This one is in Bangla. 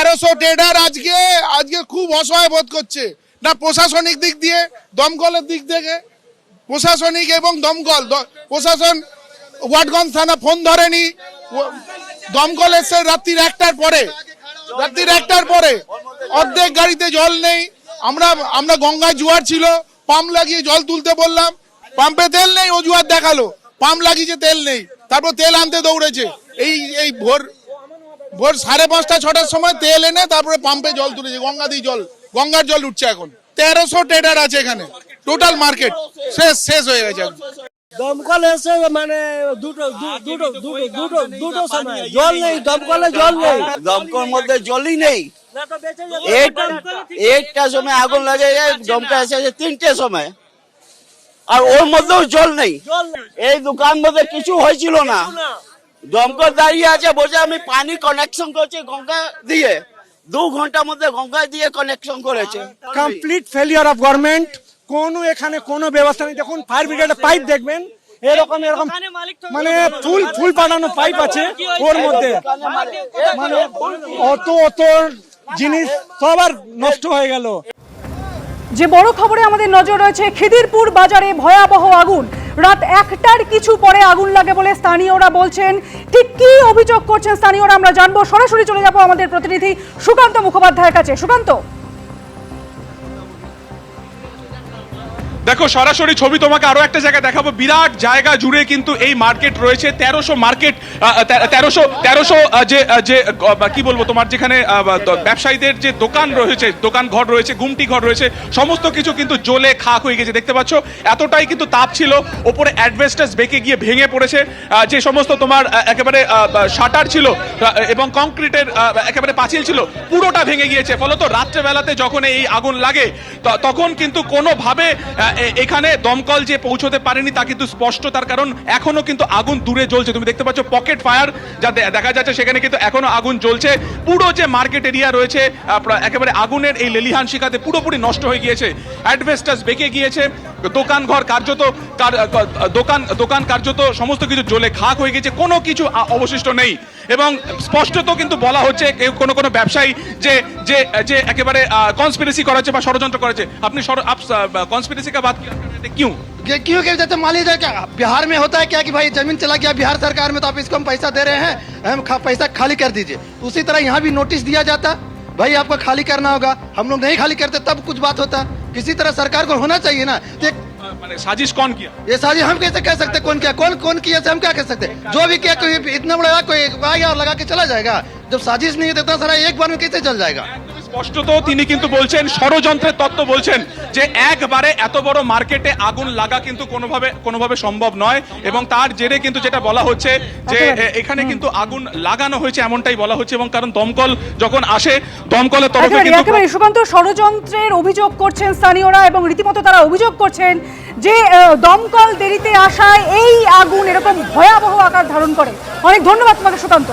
তেরোশো ট্রেডার আজকে আজকে খুব অসহায় বোধ করছে। না, প্রশাসনিক দিক দিয়ে, দমকলের দিক থেকে। প্রশাসনিক এবং দমকল প্রশাসন ওয়াটগঞ্জ থানা ফোন ধরেনি। দমকল এসে রাত্রির একটার পরে। রাত্রির একটার পরে। অর্ধেক গাড়িতে জল নেই। আমরা আমরা গঙ্গায় জোয়ার ছিল। পাম্প লাগিয়ে জল তুলতে বললাম। পাম্পে তেল নেই, অজুহাত দেখাল। পাম্প লাগিয়েছে তেল নেই। তারপর তেল আনতে দৌড়েছে। এই এই ভোর ভোর সাড়ে পাঁচটা ছটার সময় তেল এনে তারপরে পাম্পে জল তুলেছে গঙ্গা দিয়ে জল গঙ্গার জল উঠছে এখন। তেরোশো ট্রেডার আছে এখানে টোটাল মার্কেট শেষ শেষ হয়ে গেছে। দমকল এসে মানে দুটো দুটো দুটো দুটো দুটো সময়। জল নেই দমকলে জল নেই। দমকল মধ্যে জলই নেই। না তো বেঁচে যাবে। এইট এইটটার সময় আগুন লাগে দমকা এসেছে তিনটে সময়। আর ওর মধ্যেও জল নেই। এই দোকান মধ্যে কিছু হয়েছিল না। দমকল দাঁড়িয়ে আছে বলছে আমি পানি কানেকশন করছি গঙ্গা দিয়ে। দু ঘণ্টার মধ্যে গঙ্গা দিয়ে কানেকশন করেছে। কমপ্লিট ফেলিয়ার অফ গভর্নমেন্ট কোনো এখানে কোনো ব্যবস্থা নেই। দেখুন ফায়ার ব্রিগেডের পাইপ দেখবেন এরকম এরকম মানে ফুল ফুল পাঠানো পাইপ আছে ওর মধ্যে। মানে অত অত জিনিস সবার নষ্ট হয়ে গেল। যে বড় খবরে আমাদের নজর রয়েছে খিদিরপুর বাজারে ভয়াবহ আগুন। রাত একটার কিছু পরে আগুন লাগে বলে স্থানীয়রা বলছেন। ঠিক কি অভিযোগ করছেন স্থানীয়রা আমরা জানব। সরাসরি চলে যাব আমাদের প্রতিনিধি সুকান্ত মুখোপাধ্যায়ের কাছে। সুকান্ত? দেখো, সরাসরি ছবি তোমাকে আরও একটা জায়গায় দেখাবো। বিরাট জায়গা জুড়ে কিন্তু এই মার্কেট রয়েছে। তেরোশো মার্কেট তেরোশো তেরোশো যে যে কি বলব তোমার যেখানে ব্যবসায়ীদের যে দোকান রয়েছে, দোকান ঘর রয়েছে, গুমটি ঘর রয়েছে, সমস্ত কিছু কিন্তু জ্বলে খাক হয়ে গেছে। দেখতে পাচ্ছ, এতটাই কিন্তু তাপ ছিল, ওপরে অ্যাডভেস্টাস বেঁকে গিয়ে ভেঙে পড়েছে যে সমস্ত তোমার একেবারে শাটার ছিল এবং কংক্রিটের একেবারে পাঁচিল ছিল, পুরোটা ভেঙে গিয়েছে। ফলত রাত্রেবেলাতে যখন এই আগুন লাগে তখন কিন্তু কোনোভাবে এখানে দমকল যে পৌঁছতে পারেনি তা কিন্তু স্পষ্ট তার কারণ এখনও কিন্তু আগুন দূরে জ্বলছে। তুমি দেখতে পাচ্ছ পকেট ফায়ার যা দেখা যাচ্ছে সেখানে কিন্তু এখনও আগুন জ্বলছে। পুরো যে মার্কেট এরিয়া রয়েছে একেবারে আগুনের এই লেলিহান শিখাতে পুরোপুরি নষ্ট হয়ে গিয়েছে। অ্যাডভেস্টাস বেঁকে গিয়েছে। দোকান ঘর কার্যত কার- ক- দোকান দোকান কার্যত সমস্ত কিছু জ্বলে খাক হয়ে গেছে কোনো কিছু আ- অবশিষ্ট নেই এবং স্পষ্টত কিন্তু বলা হচ্ছে কেউ কোনো কোনো ব্যবসায়ী যে যে যে একেবারে কনস্পিরেসি করাচ্ছে বা ষড়যন্ত্র করেছে আপনি কনস্পিরেসি কা বাত क्यों ये क्यों कि जैसे मान लीजिए क्या बिहार में होता है क्या कि भाई जमीन चला गया बिहार सरकार में तो आप इसको हम पैसा दे रहे हैं हम खा, पैसा खाली कर दीजिए उसी तरह यहाँ भी नोटिस दिया जाता भाई आपको खाली करना होगा। हम लोग नहीं खाली करते तब कुछ बात होता। किसी तरह सरकार को होना चाहिए ना तो साजिश कौन किया? ये साजिश हम कैसे कह सकते कौन किया? कौन कौन किया हम क्या कह सकते? जो भी किया कोई इतना बड़ा कोई आ गया और लगा के चला जाएगा। जब साजिश नहीं है तो इतना सारा एक बार में कैसे चल जाएगा? স্পষ্টত তিনি কিন্তু বলছেন ষড়যন্ত্রের তত্ত্ব বলছেন যে একবারে এত বড় মার্কেটে আগুন লাগা কিন্তু কোনোভাবে কোনোভাবে সম্ভব নয় এবং তার জেরে কিন্তু যেটা বলা হচ্ছে যে এখানে কিন্তু আগুন লাগানো হয়েছে এমনটাই বলা হচ্ছে এবং কারণ দমকল যখন আসে দমকলের তরফে কিন্তু একেবারে। সুকান্ত ষড়যন্ত্রের অভিযোগ করছেন স্থানীয়রা এবং রীতিমতো তারা অভিযোগ করছেন যে দমকল দেরিতে আসায় এই আগুন এরকম ভয়াবহ আকার ধারণ করে। অনেক ধন্যবাদ তোমাকে সুকান্ত।